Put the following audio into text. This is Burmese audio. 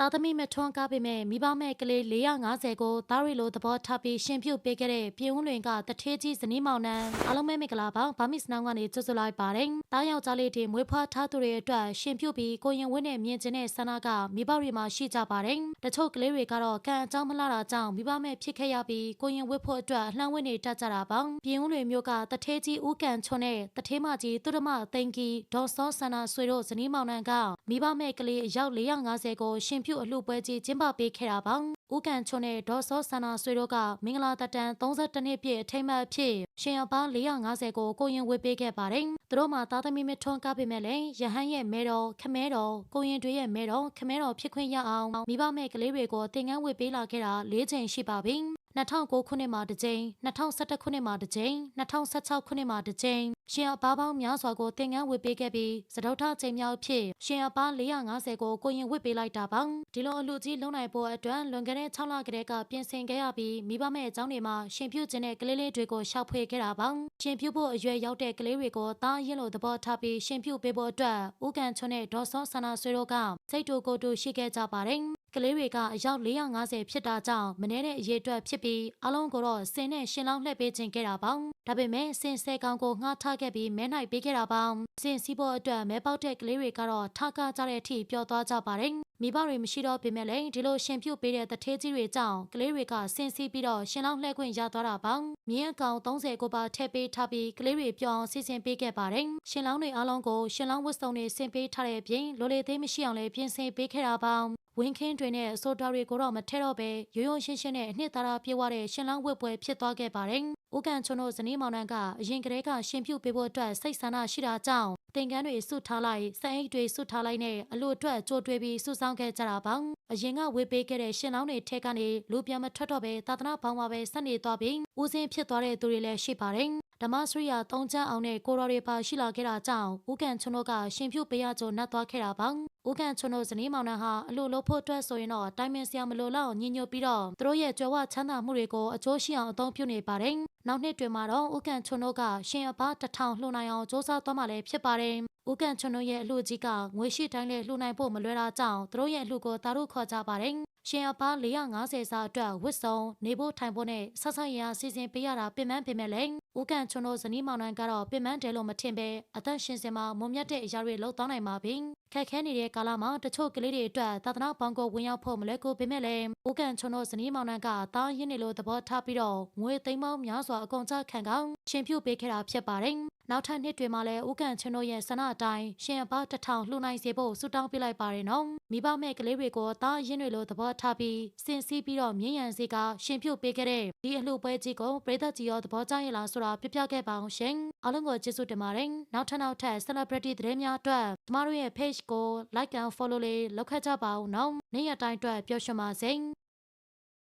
သားသမီးမထွန်းကားပေမဲ့မိဘမဲ့ကလေး450ကိုသားရီလိုသဘောထားပြီးရှင်ပြုတ်ပေးခဲ့တဲ့ပြည်ဦးလွင်ကတထေးကြီးဇနီးမောင်နှံအားလုံးပဲမင်္ဂလာပါဗာမစ်နောင်ကနေကြိုဆိုလိုက်ပါတယ်တားယောက်ျားလေးတွေမွေးဖွားထားသူတွေအတွက်ရှင်ပြုတ်ပြီးကိုရင်ဝင်းနဲ့မြင်ကျင်တဲ့ဆန္ဒကမိဘတွေမှာရှိကြပါတယ်တချို့ကလေးတွေကတော့ကံအကြောင်းမလာတာကြောင့်မိဘမဲ့ဖြစ်ခဲ့ရပြီးကိုရင်ဝတ်ဖို့အတွက်လှမ်းဝင်းနေတတ်ကြတာပါပြည်ဦးလွင်မျိုးကတထေးကြီးဦးကန်ချွန်းနဲ့တထေးမကြီးသူရမသိန်းကီဒေါ်စောဆန္ဒဆွေတို့ဇနီးမောင်နှံကမိဘမဲ့ကလေးအယောက်450ကိုရှင်ပြုတ်အလှပွဲကြီးကျင်းပပေးခဲ့တာပါဦးကန်ချွန်းနဲ့ဒေါ်စောဆန္ဒဆွေတို့ကမင်္ဂလာတတန်32နှစ်ပြည့်အထိမ်းအမှတ်အဖြစ်ရှင်အပား450ကိုကိုရင်ဝတ်ပေးခဲ့ပါတယ်သူတို့မှာသားသမီးမထွန်းကားပေမဲ့လည်းရဟန်းရဲ့မဲတော်ခမဲတော်ကိုရင်တွေရဲ့မဲတော်ခမဲတော်ဖြစ်ခွင့်ရအောင်မိဘမဲ့ကလေးတွေကိုသင်ငန်းဝတ်ပေးလာခဲ့တာ၄ချိန်ရှိပါပြီ 2009ခုနှစ်မှာတစ်ကြိမ်2011ခုနှစ်မှာတစ်ကြိမ်2016ခုနှစ်မှာတစ်ကြိမ်ရှင်အပားပေါင်းများစွာကိုသင်ငန်းဝတ်ပေးခဲ့ပြီးစတုထချိန်မြောက်ဖြစ်ရှင်အပား450ကိုကိုရင်ဝတ်ပေးလိုက်တာပါဒီလိုအလူကြီးလုံနိုင်ဖို့အတွက်လွန်ခဲ့တဲ့6လကတည်းကပြင်ဆင်ခဲ့ရပြီးမိဘမဲ့အကြောင်းတွေမှာရှင်ပြုတ်ခြင်းတဲ့ကလေးလေးတွေကိုရှောက်ဖွေခဲ့တာပါရှင်ပြုတ်ဖို့အရွယ်ရောက်တဲ့ကလေးတွေကိုတားရင်လိုသဘောထားပြီးရှင်ပြုတ်ပေးဖို့အတွက်ဦးကန်ချွန်းနဲ့ဒေါ်စောဆန္ဒဆွေတို့ကစိတ်တူကိုယ်တူရှိခဲ့ကြပါတယ် ကလေးတွေကအယောက်450ဖြစ်တာကြောင့်မနေ့တဲ့အရေးအတွက်ဖြစ်ပြီးအလုံးကိုတော့စင်နဲ့ရှင်လောင်းလှည့်ပေးခြင်းခဲ့တာပါဒါပေမဲ့စင်ဆဲကောင်ကိုငှားထားခဲ့ပြီးမဲနိုင်ပေးခဲ့တာပါစင်စီးဖို့အတွက်မဲပေါက်တဲ့ကလေးတွေကတော့ထကားကြတဲ့အထိပျော်သွားကြပါတယ်မိဘတွေမရှိတော့ပေမဲ့လည်းဒီလိုရှင်ပြုတ်ပေးတဲ့တထေးကြီးတွေကြောင့်ကလေးတွေကဆင်စီးပြီးတော့ရှင်လောင်းလှည့်ခွင့်ရသွားတာပါမြင်းအကောင်30ကိုပါထည့်ပေးထားပြီးကလေးတွေပြောင်းစီစဉ်ပေးခဲ့ပါတယ်ရှင်လောင်းတွေအားလုံးကိုရှင်လောင်းဝတ်စုံတွေဆင်ပေးထားတဲ့အပြင်လိုလေသေးမရှိအောင်လည်းပြင်ဆင်ပေးခဲ့တာပါ ဝင်းခင်းတွင်နဲ့အစိုးတော်တွေကိုတော့မထဲတော့ပဲရိုးရိုးရှင်းရှင်းနဲ့အနှစ်သာရပြေဝတဲ့ရှင်လောင်းဝတ်ပွဲဖြစ်သွားခဲ့ပါတယ်။ဦးကန်ချွန်းတို့ဇနီးမောင်နှံကအရင်ကတည်းကရှင်ပြုတ်ပေးဖို့အတွက်စိတ်ဆန္ဒရှိတာကြောင့်တင်ကန်းတွေစုထားလိုက်စံအိတ်တွေစုထားလိုက်နဲ့အလို့အတွက်ကြိုတွေးပြီးစုဆောင်းခဲ့ကြတာပါ။အရင်ကဝေပေးခဲ့တဲ့ရှင်လောင်းတွေထဲကနေလူပြန်မထွက်တော့ပဲသာသနာဘောင်မှာပဲဆက်နေသွားပြီးဦးစင်းဖြစ်သွားတဲ့သူတွေလည်းရှိပါတယ်။ ဓမ္မစရိယာသုံးချမ်းအောင်နဲ့ကိုရော်တွေပါရှိလာခဲ့တာကြောင့်ဦးကန်ချွန်းတို့ကရှင်ဖြူပေးရကြုံနှက်သွားခဲ့တာပါဦးကန်ချွန်းတို့ဇနီးမောင်နှံဟာအလိုလိုဖို့အတွက်ဆိုရင်တော့တိုင်ပင်စရာမလိုလောက်ညင်ညွတ်ပြီးတော့သူတို့ရဲ့ကြွယ်ဝချမ်းသာမှုတွေကိုအကျိုးရှိအောင်အသုံးပြုနေပါတယ်နောက်နှစ်တွင်မှာတော့ဦးကန်ချွန်းတို့ကရှင်အပားတစ်ထောင်လှူနိုင်အောင်စ조사သွားမှလည်းဖြစ်ပါတယ်ဦးကန်ချွန်းတို့ရဲ့အလှကြီးကငွေရှိတိုင်းနဲ့လှူနိုင်ဖို့မလွယ်တာကြောင့်သူတို့ရဲ့အလှကိုတာတို့ခေါ်ကြပါတယ်ရှင်အပား450စာအတွက်ဝစ်စုံနေဖို့ထိုင်ဖို့နဲ့ဆက်ဆက်ရရစီစဉ်ပေးရတာပြင်ပန်းပြင်မဲ့လည်း ဦးကန်ချွန်းတို့ဇနီးမောင်နှံကတော့ပြင်ပန်းတယ်လို့မထင်ပဲအသက်ရှင်စင်မှာမုံမြတ်တဲ့အရာတွေလှုပ်သွားနိုင်ပါပြီခက်ခဲနေတဲ့ကာလမှာတချို့ကလေးတွေအတွက်သာသနာပေါင်းကိုဝင်ရောက်ဖို့မလွယ်ကူပေမဲ့လည်းဦးကန်ချွန်းတို့ဇနီးမောင်နှံကတားရင်းနေလို့သဘောထားပြီးတော့ငွေသိမ်းပေါင်းများစွာအကုန်ကျခံကောင်းရှင်ပြုတ်ပေးခဲ့တာဖြစ်ပါတယ် နောက်ထပ်နှစ်တွေမှာလည်းဦးကန်ချွန်းတို့ရဲ့ဆန္ဒအတိုင်းရှင်အပတစ်ထောင်လှူနိုင်စေဖို့ဆုတောင်းပေးလိုက်ပါတယ်နော်မိဘမဲ့ကလေးတွေကိုတားရင်းတွေလို့သဘောထားပြီးစင်စီးပြီးတော့မြင်းရံစီကရှင်ပြုတ်ပေးခဲ့တဲ့ဒီအလှပွဲကြီးကိုပရိသတ်ကြီးရောသဘောကျရလားဆိုတာပြပြခဲ့ပါအောင်ရှင်အားလုံးကိုကျေးဇူးတင်ပါတယ်နောက်ထပ်နောက်ထပ် celebrity သတင်းများအတွက်ကျမတို့ရဲ့ page ကို like and follow လေးလုပ်ခဲ့ကြပါဦးနော်နေ့ရက်တိုင်းအတွက်ပျော်ရွှင်ပါစေ